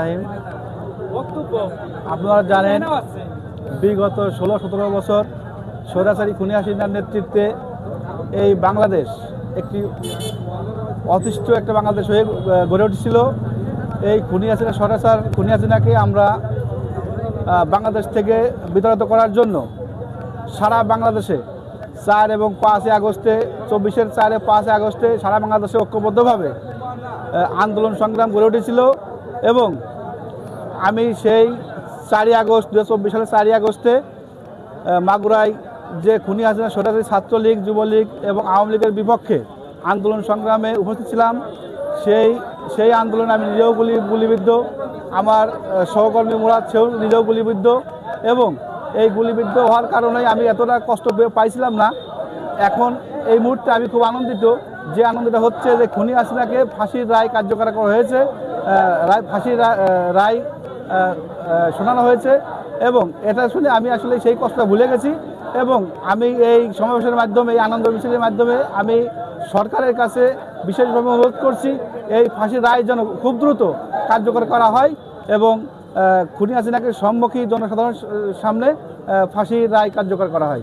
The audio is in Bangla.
রাহিম। আপনারা জানেন, বিগত ষোলো, সতেরো বছর সৌরাচারী খুনি হাসিনার নেতৃত্বে এই বাংলাদেশ একটি অতিষ্ঠ একটা বাংলাদেশ হয়ে গড়ে উঠেছিল। এই খুনি হাসিনা সরাচার খুনি হাসিনাকে আমরা বাংলাদেশ থেকে বিতাড়িত করার জন্য সারা বাংলাদেশে চার এবং পাঁচই আগস্টে, চব্বিশের চারে পাঁচই আগস্টে সারা বাংলাদেশে ঐক্যবদ্ধভাবে আন্দোলন সংগ্রাম গড়ে উঠেছিল এবং আমি সেই চারই আগস্ট দু হাজার চব্বিশ সালের চারই আগস্টে মাগুরায় যে খুনি হাসিনা সরাসরি ছাত্রলীগ, যুবলীগ এবং আওয়ামী লীগের বিপক্ষে আন্দোলন সংগ্রামে উপস্থিত ছিলাম। সেই সেই আন্দোলনে আমি নিজেও গুলি, গুলিবিদ্ধ, আমার সহকর্মী মুরাদ সেও নিজেও গুলিবিদ্ধ এবং এই গুলিবিদ্ধ হওয়ার কারণে আমি এতটা কষ্ট পাইছিলাম না। এখন এই মুহূর্তে আমি খুব আনন্দিত যে আনন্দটা হচ্ছে যে খুনি হাসিনাকে ফাঁসির রায় কার্যকর করা হয়েছে রায় ফাঁসির রায় শোনানো হয়েছে এবং এটা শুনে আমি আসলে সেই কষ্টটা ভুলে গেছি এবং আমি এই সমাবেশের মাধ্যমে, এই আনন্দ মিছিলের মাধ্যমে আমি সরকারের কাছে বিশেষভাবে অনুরোধ করছি, এই ফাঁসির রায় যেন খুব দ্রুত কার্যকর করা হয় এবং খুনি হাসিনাকে সম্মুখী জনসাধারণ সামনে ফাঁসির রায় কার্যকর করা হয়।